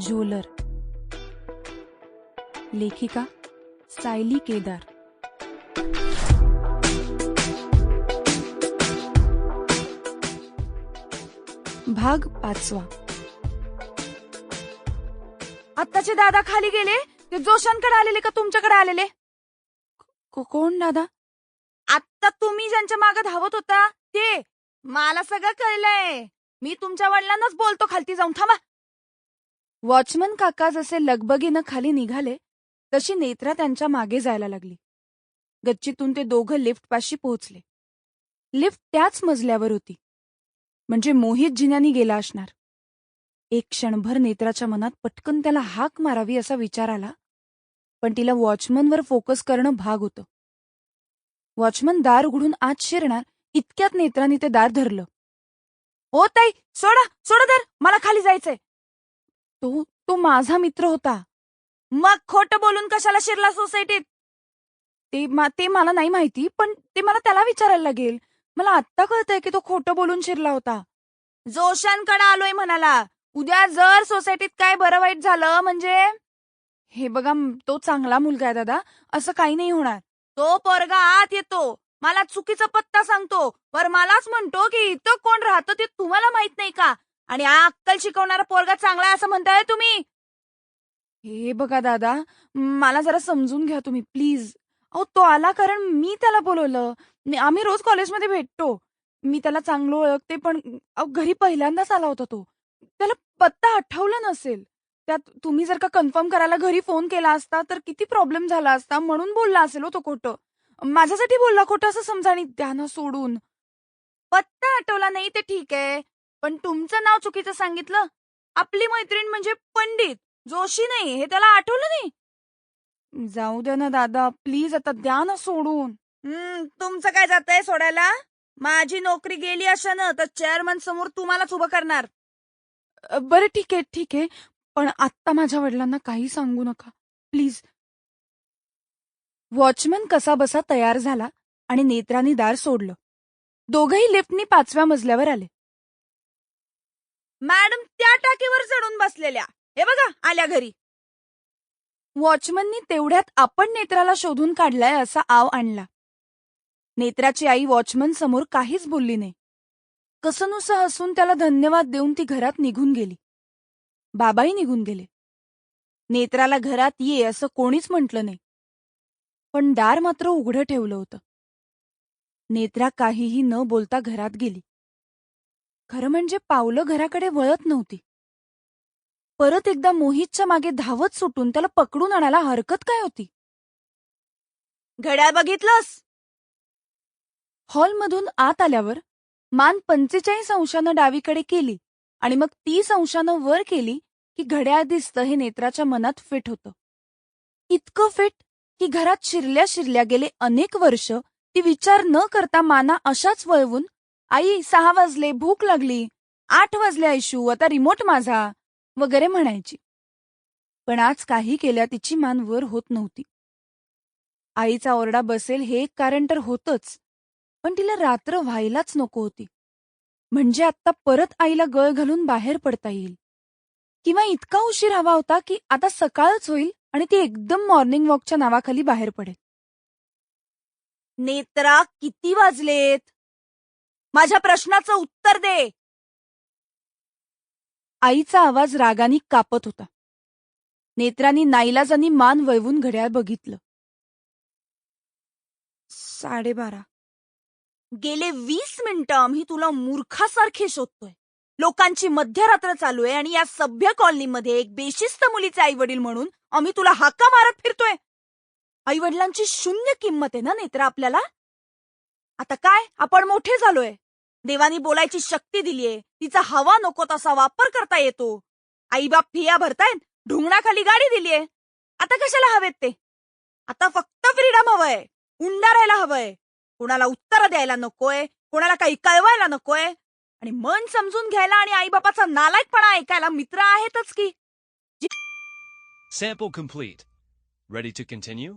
झोलर लेखिका सायली केदार। भाग पाचवा। आत्ताचे दादा खाली गेले? ते जोशांकडे आलेले का तुमच्याकडे आलेले? को- कोण दादा? आत्ता तुम्ही ज्यांच्या मागे धावत होता ते. मला सगळं कळलंय. मी तुमच्या वडिलांनाच बोलतो खालती जाऊन. थांबा. वॉचमन काका जसे लगबगीनं खाली निघाले तशी नेत्रा त्यांच्या मागे जायला लागली. गच्चीतून ते दोघं लिफ्टपाशी पोहोचले. लिफ्ट त्याच मजल्यावर होती. म्हणजे मोहित जिन्यानी गेला असणार. एक क्षणभर नेत्राच्या मनात पटकन त्याला हाक मारावी असा विचार आला पण तिला वॉचमनवर फोकस करणं भाग होतं. वॉचमन दार उघडून आत शिरणार इतक्यात नेत्राने ते दार धरलं. हो ताई सोडा सोडा दर मला खाली जायचंय. तो तो माझा मित्र होता. मग खोटं बोलून कशाला शिरला सोसायटीत? ते मा- ते मला नाही माहिती पण ते मला त्याला विचारायला लागेल. मला आत्ता कळतंय की तो खोटं बोलून शिरला होता. जोशांकडे आलोय म्हणाला. उद्या जर सोसायटीत काय बरं वाईट झालं म्हणजे? हे बघा तो चांगला मुलगा आहे दादा. असं काही नाही होणार. तो पोरगा आत येतो. मला चुकीचा पत्ता सांगतो. पर मलाच म्हणतो की इथं कोण राहतं ते तुम्हाला माहीत नाही का? आणि हा अक्कल शिकवणारा पोरगा चांगला आहे असं म्हणताय तुम्ही? हे बघा दादा मला जरा समजून घ्या तुम्ही प्लीज. अहो तो आला कारण मी त्याला बोलवलं. आम्ही रोज कॉलेजमध्ये भेटतो. मी त्याला चांगलं ओळखते पण अहो, घरी पहिल्यांदाच आला होता तो. त्याला पत्ता आठवला नसेल. त्यात तुम्ही जर का कन्फर्म करायला घरी फोन केला असता तर किती प्रॉब्लेम झाला असता म्हणून बोलला असेल हो तो खोटं. माझ्यासाठी बोलला खोटं असं समजा आणि ध्यान सोडून. पत्ता आठवला नाही ते ठीक आहे. पण तुमचं नाव चुकीचं सांगितलं. आपली मैत्रीण म्हणजे पंडित. जोशी नाही हे त्याला आठवलं नाही? जाऊ द्या ना दादा प्लीज आता द्या ना सोडून. हम्म तुमचं काय जातंय सोडायला? माझी नोकरी गेली अशानं तर चेअरमन समोर तुम्हालाच उभं करणार. बरं ठीक आहे ठीक आहे. पण आत्ता माझ्या वडिलांना काही सांगू नका. प्लीज. वॉचमन कसा बसा तयार झाला आणि नेत्रांनी दार सोडलं. दोघही लिफ्टनी पाचव्या मजल्यावर आले. मॅडम त्या टाकीवर चढून बसलेल्या. हे बघा आल्या घरी. वॉचमननी तेवढ्यात आपण नेत्राला शोधून काढलाय असा आव आणला. नेत्राची आई वॉचमन समोर काहीच बोलली नाही. कसनुसं हसून त्याला धन्यवाद देऊन ती घरात निघून गेली. बाबाही निघून गेले. नेत्राला घरात ये असं कोणीच म्हटलं नाही. पण दार मात्र उघडं ठेवलं होतं. नेत्रा काहीही न बोलता घरात गेली. खरं म्हणजे पावलं घराकडे वळत नव्हती. परत एकदा मोहितच्या मागे धावत सुटून त्याला पकडून आणायला हरकत काय होती? घड्याळ बघितलंस? हॉलमधून आत आल्यावर मान पंचेचाळीस अंशानं डावीकडे केली आणि मग तीस अंशानं वर केली की घड्याळ दिसतं हे नेत्राच्या मनात फिट होतं. इतकं फिट की घरात शिरल्या शिरल्या गेले अनेक वर्ष ती विचार न करता माना अशाच वळवून आई सहा वाजले भूक लागली. आठ वाजले ऐशू आता रिमोट माझा वगैरे म्हणायची. पण आज काही केल्या तिची मान वर होत नव्हती. आईचा ओरडा बसेल हे एक कारण तर होतच पण तिला रात्र व्हायलाच नको होती. म्हणजे आत्ता परत आईला गळ घालून बाहेर पडता येईल. किंवा इतका उशीर हवा होता की आता सकाळच होईल आणि ती एकदम मॉर्निंग वॉकच्या नावाखाली बाहेर पडेल. नेत्रा किती वाजलेत? माझ्या प्रश्नाचं उत्तर दे. आईचा आवाज रागानी कापत होता. नेत्रांनी नाईलाजानी मान वळवून घड्याळ बघितलं. साडेबारा. गेले वीस मिनिटं मी तुला मूर्खासारखे शोधतोय. लोकांची मध्यरात्र चालू आहे आणि या सभ्य कॉलनीमध्ये एक बेशिस्त मुलीचे आई वडील म्हणून आम्ही तुला हाका मारत फिरतोय. आई वडिलांची शून्य किंमत आहे ना नेत्रा आपल्याला? आता काय? आपण मोठे झालोय. देवानी बोलायची शक्ती दिलीये. तिचा हवा नको तसा वापर करता येतो. आईबाप फिया भरतायत ढुंगणाखाली गाडी दिलीये. आता कशाला हवेत ते? आता फक्त फ्रीडम हवंय. उंडा राहायला हवंय. कोणाला उत्तर द्यायला नकोय. कोणाला काही कळवायला नकोय. आणि मन समजून घ्यायला आणि आईबापाचा नालायकपणा ऐकायला मित्र आहेतच की. Sample complete. Ready to continue?